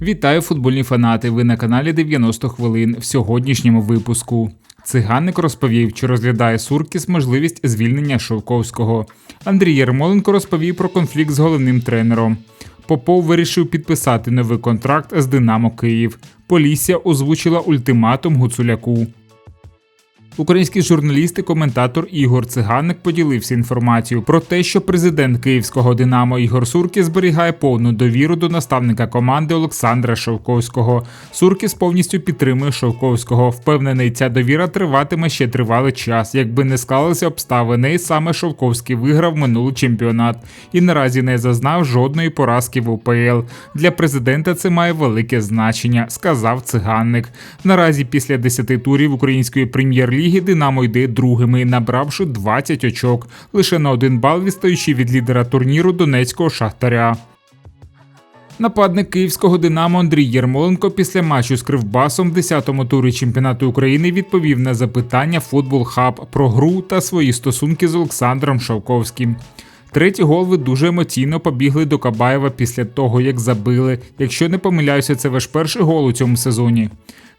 Вітаю футбольні фанати. Ви на каналі 90 хвилин в сьогоднішньому випуску. Циганник розповів, чи розглядає Суркіс можливість звільнення Шовковського. Андрій Ярмоленко розповів про конфлікт з головним тренером. Попов вирішив підписати новий контракт з Динамо Київ. Полісся озвучила ультиматум Гуцуляку. Український журналіст і коментатор Ігор Циганик поділився інформацією про те, що президент київського Динамо Ігор Суркіс зберігає повну довіру до наставника команди Олександра Шовковського. Суркіс повністю підтримує Шовковського. Впевнений, ця довіра триватиме ще тривалий час. Якби не склалися обставини, саме Шовковський виграв минулий чемпіонат і наразі не зазнав жодної поразки в УПЛ. Для президента це має велике значення, сказав циганник. Наразі після 10 турів української прем'єр-ліги Динамо йде другими, набравши 20 очок, лише на один бал відстаючи від лідера турніру Донецького шахтаря. Нападник київського Динамо Андрій Єрмоленко після матчу з Кривбасом в 10-му турі чемпіонату України відповів на запитання Футбол Хаб про гру та свої стосунки з Олександром Шовковським. Третій гол ви дуже емоційно побігли до Кабаєва після того, як забили. Якщо не помиляюся, це ваш перший гол у цьому сезоні.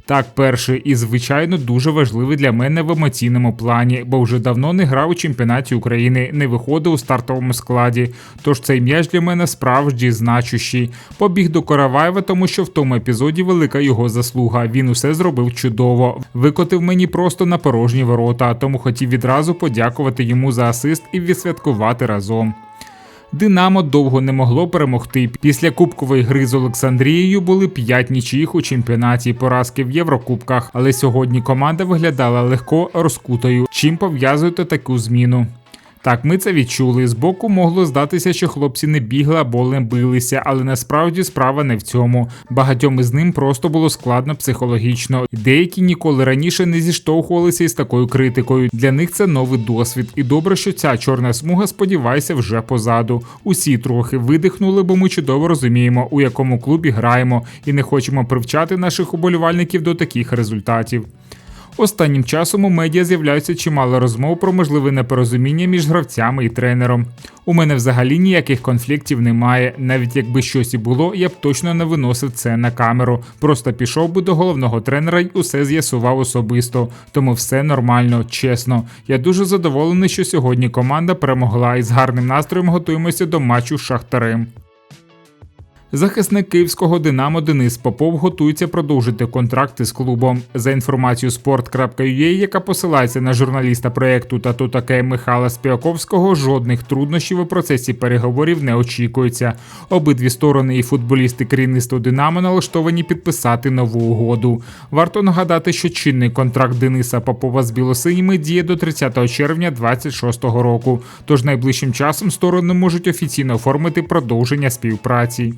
Так, перший і, звичайно, дуже важливий для мене в емоційному плані, бо вже давно не грав у чемпіонаті України, не виходив у стартовому складі. Тож цей м'яч для мене справді значущий. Побіг до Караваєва, тому що в тому епізоді велика його заслуга. Він усе зробив чудово. Викотив мені просто на порожні ворота, тому хотів відразу подякувати йому за асист і відсвяткувати разом. Динамо довго не могло перемогти. Після кубкової гри з Олександрією були п'ять нічиїх у чемпіонаті поразки в Єврокубках, але сьогодні команда виглядала легко розкутою. Чим пов'язуєте таку зміну? Так, ми це відчули. Збоку могло здатися, що хлопці не бігли або не билися, але насправді справа не в цьому. Багатьом із ним просто було складно психологічно. Деякі ніколи раніше не зіштовхувалися із такою критикою. Для них це новий досвід. І добре, що ця чорна смуга, сподіваюся, вже позаду. Усі трохи видихнули, бо ми чудово розуміємо, у якому клубі граємо, і не хочемо привчати наших уболівальників до таких результатів. Останнім часом у медіа з'являються чимало розмов про можливе непорозуміння між гравцями і тренером. У мене взагалі ніяких конфліктів немає. Навіть якби щось і було, я б точно не виносив це на камеру. Просто пішов би до головного тренера й усе з'ясував особисто. Тому все нормально, чесно. Я дуже задоволений, що сьогодні команда перемогла і з гарним настроєм готуємося до матчу з Шахтарем. Захисник київського Динамо Денис Попов готується продовжити контракти з клубом. За інформацією sport.ua, яка посилається на журналіста проєкту «Тату таке» Михайла Спіаковського, жодних труднощів у процесі переговорів не очікується. Обидві сторони і футболісти керівництва Динамо налаштовані підписати нову угоду. Варто нагадати, що чинний контракт Дениса Попова з білосиніми діє до 30 червня 2026 року. Тож найближчим часом сторони можуть офіційно оформити продовження співпраці.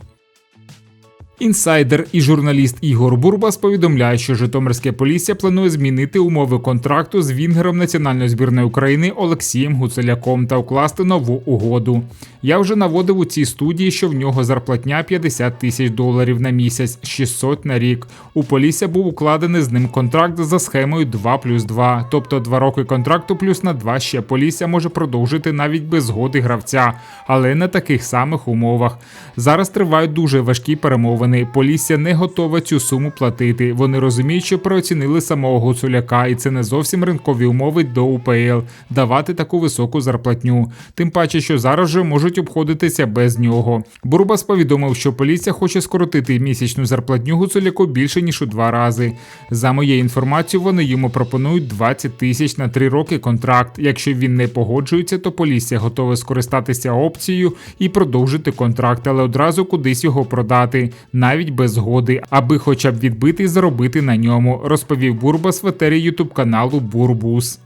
Інсайдер і журналіст Ігор Бурбас повідомляє, що Житомирське Полісся планує змінити умови контракту з вінгером національної збірної України Олексієм Гуцеляком та укласти нову угоду. Я вже наводив у цій студії, що в нього зарплатня 50 тисяч доларів на місяць, 600 на рік. У Полісся був укладений з ним контракт за схемою 2 плюс 2, тобто 2 роки контракту плюс на 2 ще Полісся може продовжити навіть без згоди гравця, але на таких самих умовах. Зараз тривають дуже важкі перемовини сторони, Полісся не готова цю суму платити. Вони розуміють, що переоцінили самого Гуцуляка, і це не зовсім ринкові умови до УПЛ давати таку високу зарплатню. Тим паче, що зараз вже можуть обходитися без нього. Бурбас повідомив, що Полісся хоче скоротити місячну зарплатню Гуцуляку більше ніж у два рази. За моєю інформацією, вони йому пропонують 20 тисяч на три роки контракт. Якщо він не погоджується, то Полісся готове скористатися опцією і продовжити контракт, але одразу кудись його продати навіть без згоди, аби хоча б відбити і заробити на ньому, розповів Бурбас в етері ютуб каналу Бурбус.